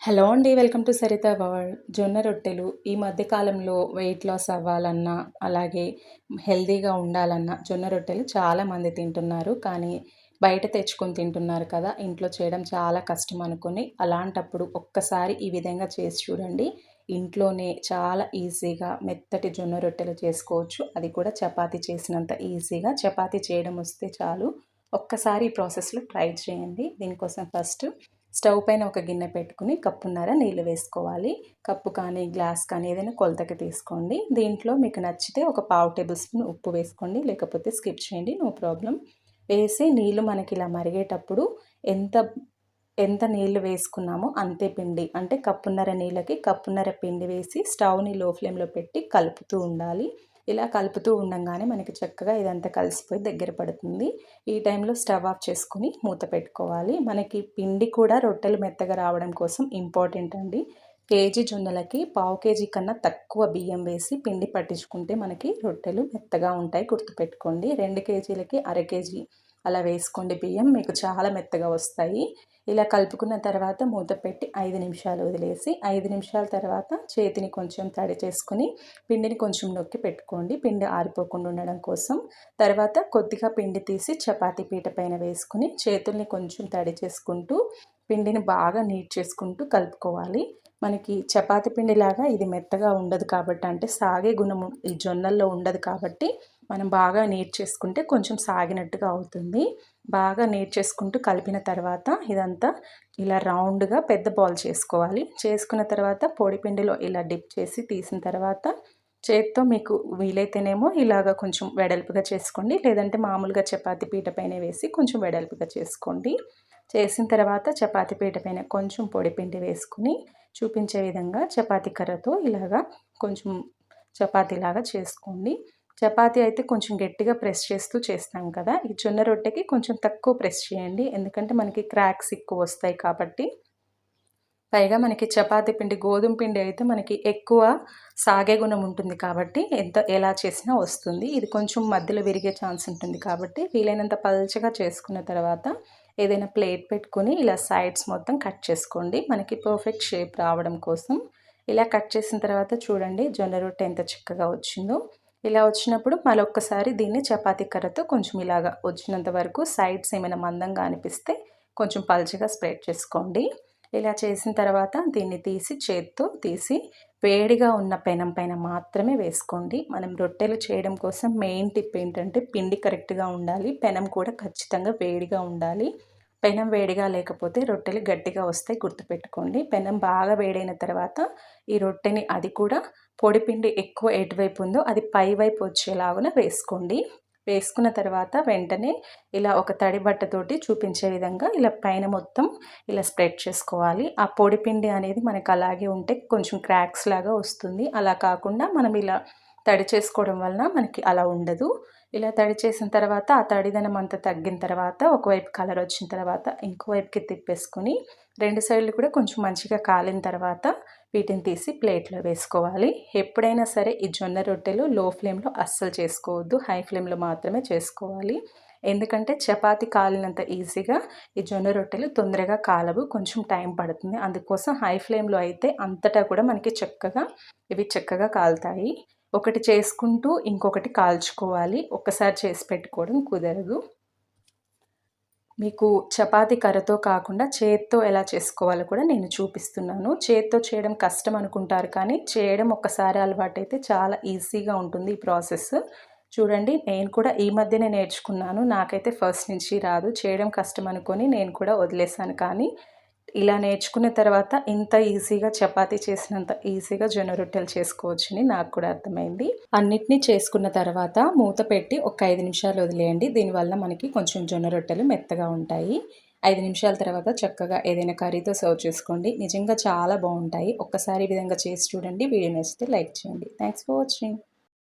Hello అండి welcome to Saritha world. జొన్న రొట్టెలు ఈ మధ్యకాలంలో వెయిట్ లాస్ అవ్వాలన్నా అలాగే హెల్తీగా ఉండాలన్నా జొన్న రొట్టెలు చాలామంది తింటున్నారు. కానీ బయట తెచ్చుకొని తింటున్నారు కదా ఇంట్లో చేయడం చాలా కష్టం అనుకుని అలాంటప్పుడు ఒక్కసారి ఈ విధంగా చేసి చూడండి. ఇంట్లోనే చాలా ఈజీగా మెత్తటి జొన్న రొట్టెలు చేసుకోవచ్చు. అది కూడా చపాతీ చేసినంత ఈజీగా చపాతీ చేయడం వస్తే చాలు. ఒక్కసారి ఈ ప్రాసెస్లో ట్రై చేయండి. దీనికోసం ఫస్ట్ స్టవ్ పైన ఒక గిన్నె పెట్టుకుని కప్పున్నర నీళ్ళు వేసుకోవాలి. కప్పు కానీ గ్లాస్ కానీ ఏదైనా కొలతకి తీసుకోండి. దీంట్లో మీకు నచ్చితే ఒక పావు టేబుల్ స్పూన్ ఉప్పు వేసుకోండి. లేకపోతే స్కిప్ చేయండి నో ప్రాబ్లం. వేసి నీళ్ళు మనకి ఇలా మరిగేటప్పుడు ఎంత ఎంత నీళ్ళు వేసుకున్నామో అంతే పిండి. అంటే కప్పున్నర నీళ్ళకి కప్పున్నర పిండి వేసి స్టవ్ని లో ఫ్లేమ్లో పెట్టి కలుపుతూ ఉండాలి. ఇలా కలుపుతూ ఉండగానే మనకి చక్కగా ఇదంతా కలిసిపోయి దగ్గర పడుతుంది. ఈ టైంలో స్టవ్ ఆఫ్ చేసుకుని మూత పెట్టుకోవాలి. మనకి పిండి కూడా రొట్టెలు మెత్తగా రావడం కోసం ఇంపార్టెంట్ అండి. కేజీ జొన్నలకి పావు కేజీ కన్నా తక్కువ బియ్యం వేసి పిండి పట్టించుకుంటే మనకి రొట్టెలు మెత్తగా ఉంటాయి. గుర్తుపెట్టుకోండి. రెండు కేజీలకి అర కేజీ అలా వేసుకోండి బియ్యం మీకు చాలా మెత్తగా వస్తాయి. ఇలా కలుపుకున్న తర్వాత మూత పెట్టి ఐదు నిమిషాలు వదిలేసి ఐదు నిమిషాల తర్వాత చేతిని కొంచెం తడి చేసుకుని పిండిని కొంచెం నొక్కి పెట్టుకోండి. పిండి ఆరిపోకుండా ఉండడం కోసం. తర్వాత కొద్దిగా పిండి తీసి చపాతీ పీట పైన వేసుకుని చేతుల్ని కొంచెం తడి చేసుకుంటూ పిండిని బాగా నీట్ చేసుకుంటూ కలుపుకోవాలి. మనకి చపాతి పిండిలాగా ఇది మెత్తగా ఉండదు కాబట్టి అంటే సాగే గుణం ఈ జొన్నల్లో ఉండదు కాబట్టి మనం బాగా నీట్ చేసుకుంటే కొంచెం సాగినట్టుగా అవుతుంది. బాగా నీట్ చేసుకుంటూ కలిపిన తర్వాత ఇదంతా ఇలా రౌండ్గా పెద్ద బాల్ చేసుకోవాలి. చేసుకున్న తర్వాత పొడి పిండిలో ఇలా డిప్ చేసి తీసిన తర్వాత చేత్తో మీకు వీలైతేనేమో ఇలాగ కొంచెం వెడల్పుగా చేసుకోండి. లేదంటే మామూలుగా చపాతి పీట పైన వేసి కొంచెం వెడల్పుగా చేసుకోండి. చేసిన తర్వాత చపాతి పీట పైన కొంచెం పొడి పిండి వేసుకుని చూపించే విధంగా చపాతీ కర్రతో ఇలాగా కొంచెం చపాతీలాగా చేసుకోండి. చపాతీ అయితే కొంచెం గట్టిగా ప్రెస్ చేస్తూ చేస్తాం కదా ఈ జొన్న రొట్టెకి కొంచెం తక్కువ ప్రెస్ చేయండి. ఎందుకంటే మనకి క్రాక్స్ ఎక్కువ వస్తాయి కాబట్టి. పైగా మనకి చపాతీ పిండి గోధుమ పిండి అయితే మనకి ఎక్కువ సాగే గుణం ఉంటుంది కాబట్టి ఎంత ఎలా చేసినా వస్తుంది. ఇది కొంచెం మధ్యలో విరిగే ఛాన్స్ ఉంటుంది కాబట్టి వీలైనంత పల్చగా చేసుకున్న తర్వాత ఏదైనా ప్లేట్ పెట్టుకొని ఇలా సైడ్స్ మొత్తం కట్ చేసుకోండి. మనకి పర్ఫెక్ట్ షేప్ రావడం కోసం. ఇలా కట్ చేసిన తర్వాత చూడండి జొన్న రొట్టె ఎంత చక్కగా వచ్చిందో. ఇలా వచ్చినప్పుడు మరొక్కసారి దీన్ని చపాతీ కర్రతో కొంచెం ఇలాగా వచ్చినంత వరకు సైడ్స్ ఏమైనా మందంగా అనిపిస్తే కొంచెం పల్చగా స్ప్రెడ్ చేసుకోండి. ఇలా చేసిన తర్వాత దీన్ని తీసి చేత్తో తీసి వేడిగా ఉన్న పెనం పైన మాత్రమే వేసుకోండి. మనం రొట్టెలు చేయడం కోసం మెయిన్ టిప్ ఏంటంటే పిండి కరెక్ట్గా ఉండాలి. పెనం కూడా ఖచ్చితంగా వేడిగా ఉండాలి. పెనం వేడిగా లేకపోతే రొట్టెలు గట్టిగా వస్తాయి గుర్తుపెట్టుకోండి. పెనం బాగా వేడైన తర్వాత ఈ రొట్టెని అది కూడా పొడిపిండి ఎక్కువ ఎటువైపు ఉందో అది పై వైపు వచ్చేలాగా వేసుకోండి. వేసుకున్న తర్వాత వెంటనే ఇలా ఒక తడి బట్టతోటి చూపించే విధంగా ఇలా పైన మొత్తం ఇలా స్ప్రెడ్ చేసుకోవాలి. ఆ పొడి పిండి అనేది మనకు అలాగే ఉంటే కొంచెం క్రాక్స్ లాగా వస్తుంది. అలా కాకుండా మనం ఇలా తడి చేసుకోవడం వలన మనకి అలా ఉండదు. ఇలా తడి చేసిన తర్వాత ఆ తడిదనం అంతా తగ్గిన తర్వాత ఒకవైపు కలర్ వచ్చిన తర్వాత ఇంకోవైపుకి తిప్పేసుకుని రెండు సైడ్లు కూడా కొంచెం మంచిగా కాలిన తర్వాత వీటిని తీసి ప్లేట్లో వేసుకోవాలి. ఎప్పుడైనా సరే ఈ జొన్న రొట్టెలు లో ఫ్లేమ్లో అస్సలు చేసుకోవద్దు. హై ఫ్లేమ్లో మాత్రమే చేసుకోవాలి. ఎందుకంటే చపాతి కాలినంత ఈజీగా ఈ జొన్న రొట్టెలు తొందరగా కాలవు. కొంచెం టైం పడుతుంది. అందుకోసం హై ఫ్లేమ్లో అయితే అంతటా కూడా మనకి చక్కగా ఇవి చక్కగా కాలుతాయి. ఒకటి చేసుకుంటూ ఇంకొకటి కాల్చుకోవాలి. ఒక్కసారి చేసి పెట్టుకోవడం కుదరదు. మీకు చపాతి కర్రతో కాకుండా చేత్తో ఎలా చేసుకోవాలో కూడా నేను చూపిస్తున్నాను. చేత్తో చేయడం కష్టం అనుకుంటారు కానీ చేయడం ఒక్కసారి అలవాటైతే చాలా ఈజీగా ఉంటుంది ఈ ప్రాసెస్. చూడండి నేను కూడా ఈ మధ్యనే నేర్చుకున్నాను. నాకైతే ఫస్ట్ నుంచి రాదు. చేయడం కష్టం అనుకొని నేను కూడా వదిలేసాను కానీ ఇలా నేర్చుకున్న తర్వాత ఇంత ఈజీగా చపాతీ చేసినంత ఈజీగా జొన్న రొట్టెలు చేసుకోవచ్చని నాకు కూడా అర్థమైంది. అన్నిటినీ చేసుకున్న తర్వాత మూత పెట్టి ఒక ఐదు నిమిషాలు వదిలేయండి. దీనివల్ల మనకి కొంచెం జొన్న రొట్టెలు మెత్తగా ఉంటాయి. ఐదు నిమిషాల తర్వాత చక్కగా ఏదైనా కర్రీతో సర్వ్ చేసుకోండి. నిజంగా చాలా బాగుంటాయి. ఒక్కసారి ఈ విధంగా చేసి చూడండి. వీడియో నచ్చితే లైక్ చేయండి. Thanks for watching.